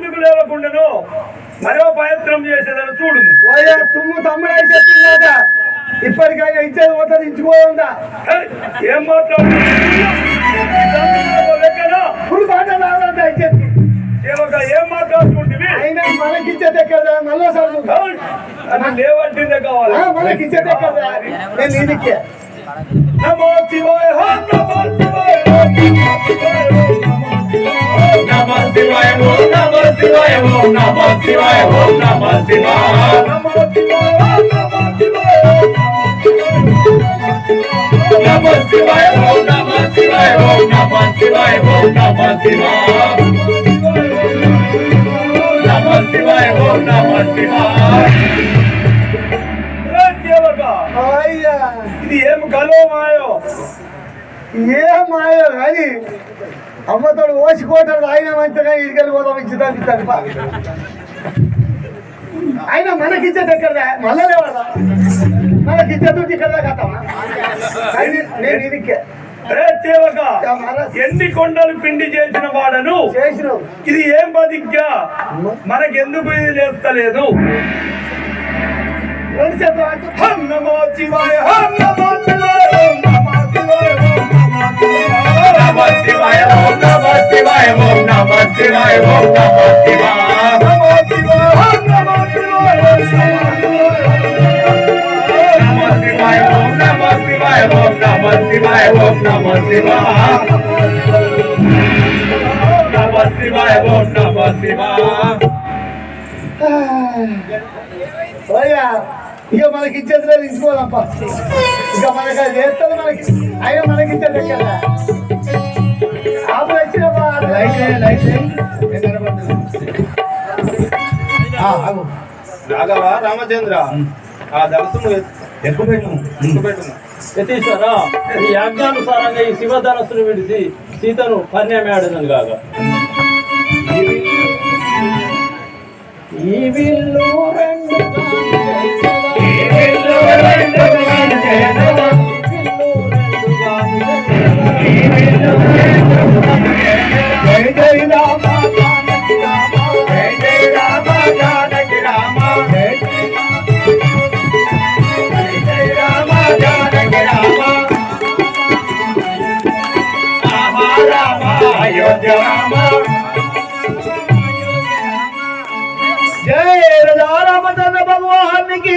మనకెందుకు లేవకుండాను మరో ప్రయత్నం చేసేదని చూడు. తుమ్ము తమ్ముడు అని చెప్పిందా ఇప్పటికైనా ఇచ్చేది ఇచ్చుకోదా హే, ఏం మాట్లాడుతున్నావు? లెక్కనా? ఇప్పుడు మాట రావాలంటే ఇచ్చేది సేవక ఏం మాట్లాడుతుంటివి అయినా మనకి ఇచ్చేది ఎక్కడ మళ్ళీ సార్ లేవంటిందే కావాలి. మనకి ఇచ్చేది ఎక్కడ నేను నమో శివాయ నమో శివాయ. నమో శివాయ ఓం నమ శివాయ ఓం నమ శివాయ ఓం నమ శివాయ ఓం నమ శివాయ నమో శివాయ ఓం నమో శివాయ నమ శివాయ ఓం నమ శివాయ ఓం నమ శివాయ నమ శివాయ ఓం నమ శివాయ రే సేవక అయ్యా ఇది ఏం కలో మాయో ఏ మాయో కానీ అమ్మతోడు ఓసికోటాడు ఆయన మంచిగా ఇడికెళ్ళి పోదాం ఇచ్చేదానికి తప్ప ఆయన మనకి ఇచ్చేది ఎక్కడ మళ్ళీ లేవాడా మనకి ఇచ్చేది ఇక్కడ నేను ఇదికే. ఎన్ని కొండలు పిండి చేసిన వాడను? ఇది ఏం బదిగ్గా మనకెందుకు ఇది లేస్తలేదు రెండు చేతులు అటు. హం నమో శివాయ హం నమో శివాయ ఓం నమో శివాయ ఓం నమో శివాయ. నమ శివాయ ఓం నమ శివాయ ఓం నమ శివాయ ఓం నమ శివాయ నమో శివాయ హం నమో శివాయ ఓం నమో శివాయ నమ శివాయ ఓం నమ శివాయ ఓం నమ శివాయ ఓం నమ శివాయ ఓం నమ శివాయ ఓం నమ శివాయ ఓయ్యా ఇక మనకి ఇచ్చేది లేదు తీసుకోవాలప్ప ఇక మనకి అది చేస్తుంది మనకి అయినా మనకి ఇచ్చేది ఎక్కడ ఆపు వచ్చిన రాఘవ రామచంద్ర? ఆ ఎక్కుపెట్టు ఎక్కుపెట్టును యతీశ్వర ఈ యాజ్ఞానుసారంగా ఈ శివధనస్సును విడిచి సీతను కన్యామేడనను కాగా ఈ విల్లు రెండు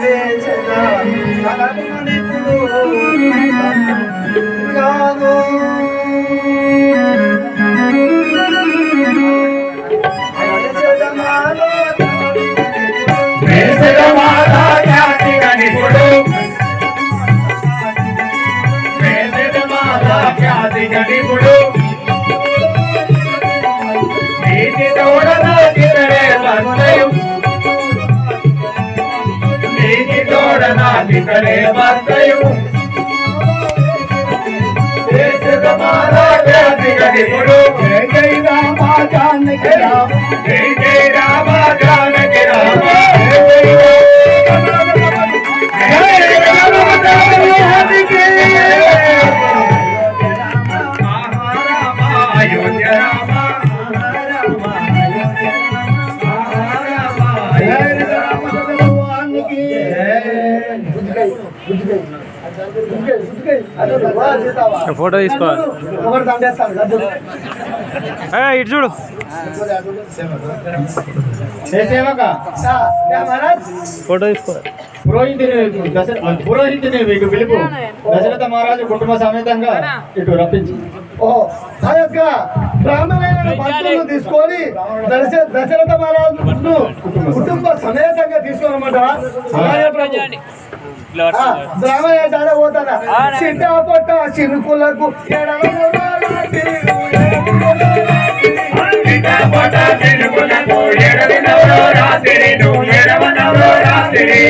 ਵੇਚਦਾ ਸਾਰਾ ਮਨ ਤੂੰ తోడన కితడే వర్తయం వేసర మాతా ఖ్యాతి గణిపుడు జై జై రామ ఫోటో తీసుకో. ఒకటి దండేస్తాను గడ్డు. ఇటు చూడు ఫోటో తీసుకో. పురోహితుని దశ పురోహితుని మీకు పిలుపు. దశరథ మహారాజు కుటుంబ సమేతంగా ఇటు రప్పించు. ఓ ఆ యొక్క బ్రాహ్మణులైన భక్తులను తీసుకొని దశ దశరథ మహారాజును కుటుంబ సమేతంగా తీసుకోనమాట దాడ పోతారా చిన్న పొట్ట చినుకులకు ఎడవినవరో రాత్రి.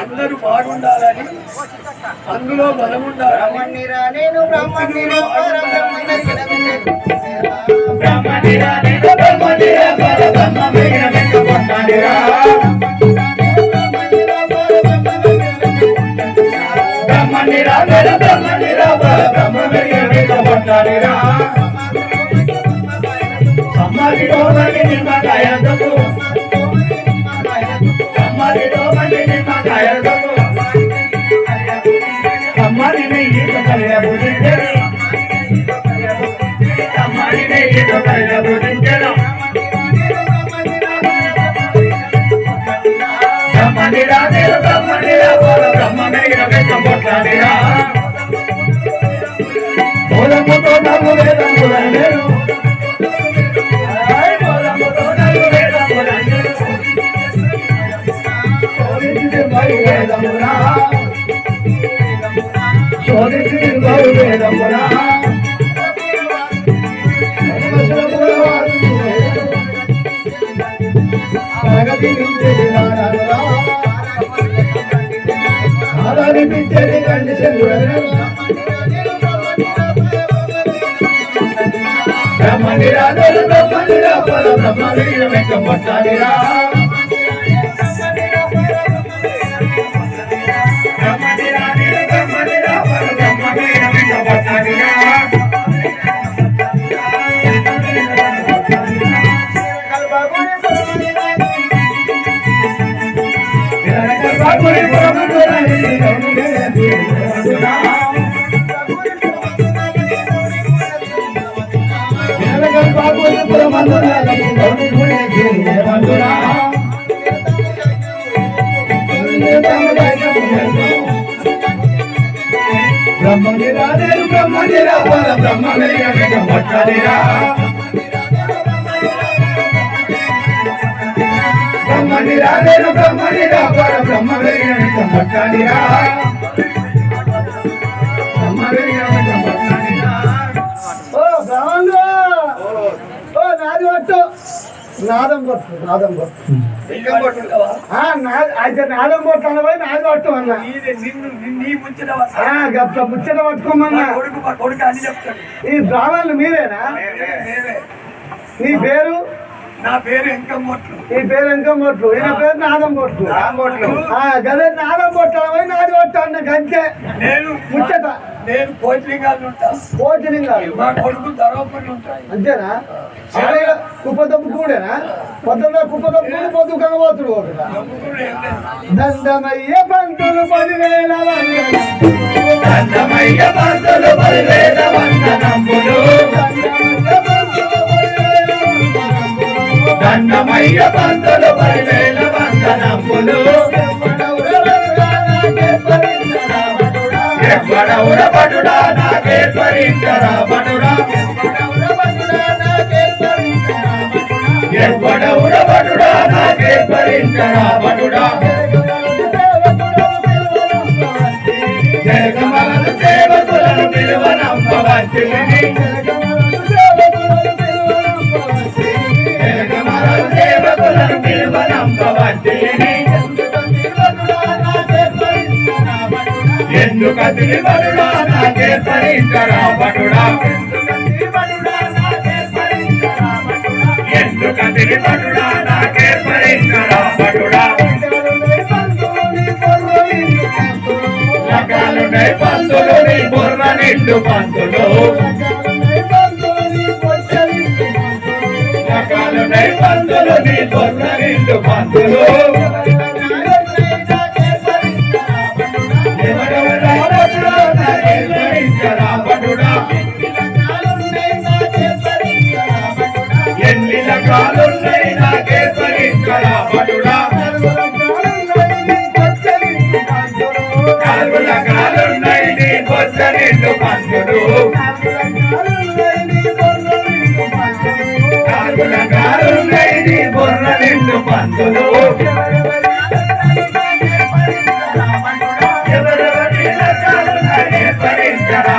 అందరూ బాగుండాలని అందులో బలం ఉండాలని నేను బ్రహ్మ పొన్నాడిరా బ్రహ్మనిరా నేను బ్రహ్మనిరా పర బ్రహ్మ మిగిన వెంట పొన్నాడిరా సమ్మదిలో నెయ్యి ఆదరిపించేది కండి బ్రహ్మనిరా నేను బ్రహ్మనిరా పర బ్రహ్మ వెంక పొట్టాడిరా బ్రహ్మనిరా నేను బ్రహ్మనిరా పర బ్రహ్మ వెంక పొట్టాడిరా బ్రహ్మనిరా నేను బ్రహ్మనిరా పర బ్రహ్మ వెంక పొట్టాడిరా బ్రహ్మ వెంక పొట్టాడిరా ఓ బ్రాహ్మణులు! ఓ నాది పట్టు నాదం కొట్టు నాదం కొట్టు. అయితే నాదం కొట్టు అనబోయి నాది పట్టు అన్న గప్ప ముచ్చట పట్టుకోమన్నా. కొడుకు మా కొడుకు అని చెప్తాడు. ఈ బ్రాహ్మణులు మీరేనా. నీ పేరు? నా పేరు ఎంకమ్మొట్లు ఈ పేరు ఇంకా కొట్లు ఈయన పేరు నాదం కొట్లు రామొట్లు. ఆ, గదే నాదం కొట్టు అనబోయి నాది కొట్టు అన్న గంతే. నేను ముచ్చట. నేను కోచింగాలు ఉంటా. మా కొడుకు ఉంటాయి అంతేనా? కుప్ప తప్పు కూడేనా? పొద్దున్న కుప్ప తప్పు కూడి పొద్దు కనబోతుడు దండమయ్య పంతులు పదివేల. దండమయ్య పంతులు పదివేల వందనములు దండమయ్య పంతులు పదివేల వందనములు. ఎవ్వడవుర పడుడా నాకే పరించరా పడుడా ఎవ్వడవుర పడుడా నాకే పరించరా పడుడా జగమలను సేవకులను పిలువనంపవచ్చిని జగమలను ఎందుక తిరుమరుడా నాకే పరించరా పడుడా ఎందుక నాకే పరించరా పంతులు బుర్ర నిండు పంతులు. రకాలు నై నీ కొన్న నిండు పందులు. ఎవరెవరా భటుడా ఎన్ని రకాలున్నాయి నాలుగు రకాలున్నాయి నీ బొర్ర నిండు పంతులు ఎవరెవరి రకాలున్నాయి భరించరా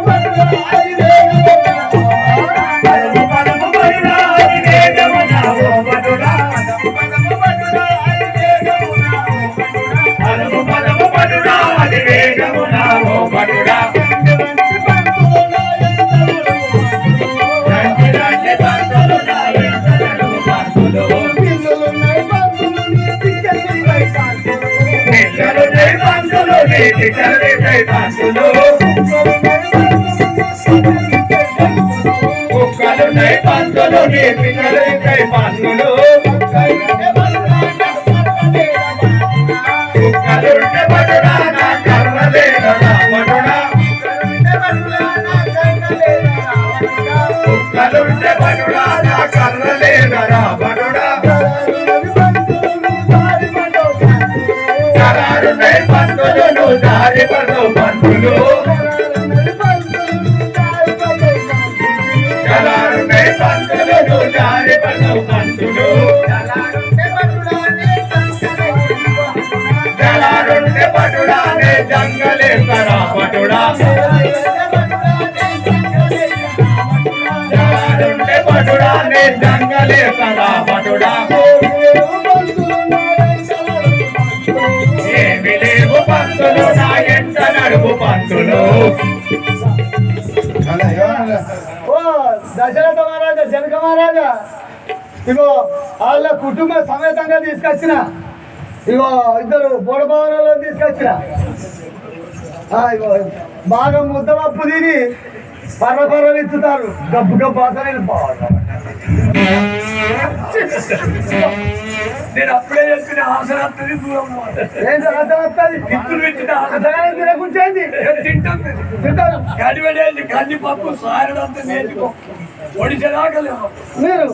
కుక్కలు పడుడా నా కర్రలేదా పడుడా కరారు నువ్వు దారి పడు పంతులు వాళ్ళ కుటుంబ సమేతంగా తీసుకొచ్చిన. ఇగో ఇద్దరు బోడభవనంలో తీసుకొచ్చిన. ఇగో బాగా ముద్దపప్పు తిని పర్ర పర్ర విత్తుతారు. గబ్బు గబ్బు అసలు నేను అప్పుడే చెప్పిన ఆసరాత్రి దూరం అంతగానే తినకుంచేది తింటాను. తింటారు గడివడేది కందిపప్పు సారడంతా నేర్చుకో. ఒడిసేదాకా లేవు. మీరు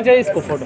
करना चाहिए इसको फ़ोटो